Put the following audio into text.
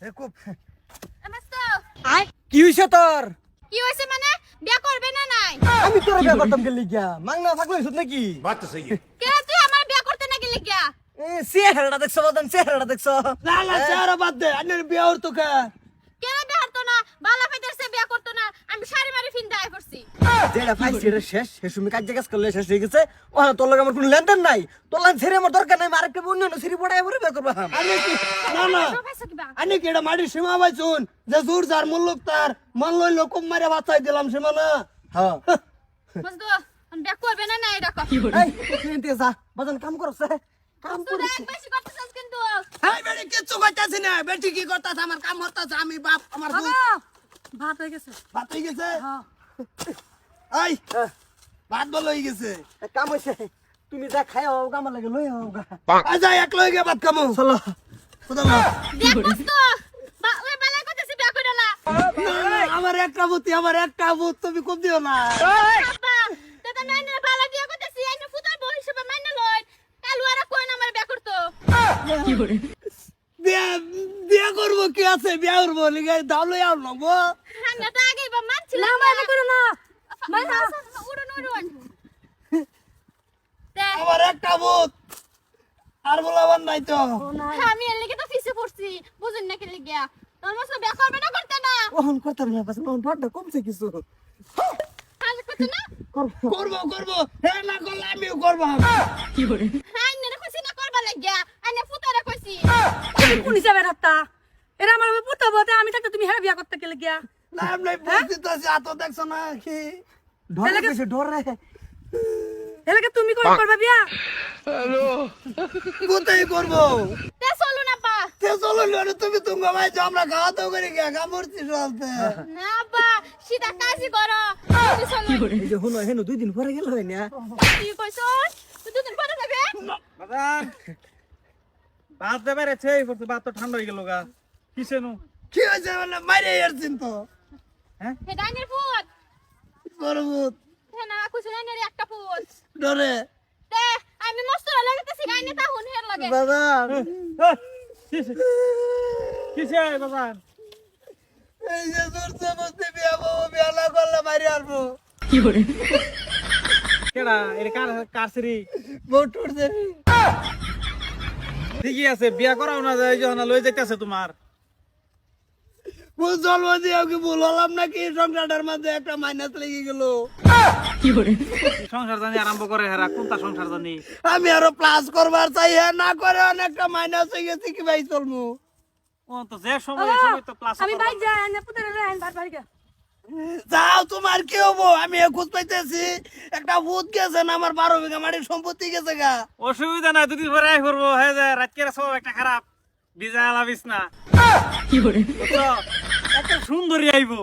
রেকুপ কি হইছে কি হইছে মানে? বিয়া করবে না নাই? আমি তোর বিয়া করতাম গেলি থাকলে হইছত নাকি? বাত বিয়া করতে না গেলি গিয়া এ চেহারাটা দেখছ বদন চেহারাটা দেখছ। না বাদ দে আন্নের বিয়া হর তো যেটা শেষ। শেষ তুমি কাজ কাজ করলে শেষ হয়ে গেছে। ও তোর লগে আমার কোনো লেনদেন নাই। তোর ছেড়ে আমার দরকার নাই আরেকটা অন্য অন্য সিঁড়ি পড়াই পরে বিয়ে করবা। আনে কি না না। তো আনে কি এটা মাটির সীমা পাইছুন যে জোর যার মুল্লুক তার। মন লই লোকম মারে বাঁচাই দিলাম সীমা না হ্যাঁ করবে না এটা কর এই যা। বাজান কাম করছ কাম তুই করিস এক বেশি করতেছিস কিন্তু। এই বেটি কিচ্ছু করতেছি না। বেটি কি করতেছে? আমার কাম হতেছে আমি বাপ আমার হয়ে গেছে। হয়ে গেছে? এই ভাত বল হয়ে গেছে। এক কাম হইছে তুমি যা খাই হোক আমার লাগে লই হোক আই যাই এক লই গে ভাত খামু। চলো। কোথাও না। আমার একটা বুদ্ধি আমার একটা বুদ্ধ তুমি কম দিও না। বিয়া করব কি আছে? বিয়া করব লিগে দাও লই আও নবো হ্যাঁ না তো আগেই বা মানছিল না। আর বলাবার নাই তো। আমি এর লিগে তো ফিসে পড়ছি। বুঝুন না কি লিগিয়া তোর মতো বিয়া করবে না করতে না। ওহন করতাম না বাস ওহন বড় কমছে কিছু। কাজ করতে না? করব করব হে না করলে আমিও করব। হ্যাঁ না কইছি না করবা লাগিয়া। আইনে ফুটারে কইছি কোন হিসাবে রাখতা এরা আমার পুতো বলতে আমি থাকতে তুমি হ্যাঁ বিয়া করতে গেলে গিয়া না এমনি বুদ্ধি তো আছে আতো দেখছ না কি। ডরে কইছে ডরে এলাকা তুমি করে করবে বিয়া? কোথায় করব? তে চলু না পা তে চলো তুমি তুমি ভাই আমরা খাওয়া দাওয়া করে গিয়া কামড়ছি চলতে না বা সিধা কাজই করো। তুমি চলু। এই যে হলো হেন দুই দিন পরে গেল হয় না? কি কইছো? তুই দুদিন পরে যাবে? বাজান ভাত দেবে রে ছে করতে ভাত তো ঠান্ডা হয়ে গেল গা। কিসে নু কি হয়েছে মানে মাইরে এরছিন তো হে ডাইনের ফুট করব হে না কইছো ডাইনের একটা ফুট ডরে আমি মস্ত লাগাতেছি ডাইনে তা হুন হের লাগে। বাবা। কিসে কিসে বাজান এই যে দূর সমস্ত বিয়া বউ বিয়া না করলে মারি আরবো কেডা এর কার কারসরি বউ টুটছে ঠিকই আছে বিয়া করাও না যায় যখন লই যাইতেছে তোমার। জন্ম কি ভুল হলাম নাকি? সংসারটার মধ্যে একটা মাইনাস লেগে গেল। সংসার জানি আরম্ভ করে হেরা কোনটা সংসার জানি? আমি আরও প্লাস করবার চাই হ্যাঁ না করে অনেকটা মাইনাস হয়ে গেছে কি ভাই চলমু? যাও তোমার কি হব? আমি একুশ পাইতেছি। একটা ভূত গেছে না আমার বারো বিঘা মাটির সম্পত্তি গেছে গা। অসুবিধা নাই দুদিন পরে আই করব হ্যাঁ রাতকে সব একটা খারাপ। বিজা আলাবিস না। কি করে? একটা সুন্দরী আইবো।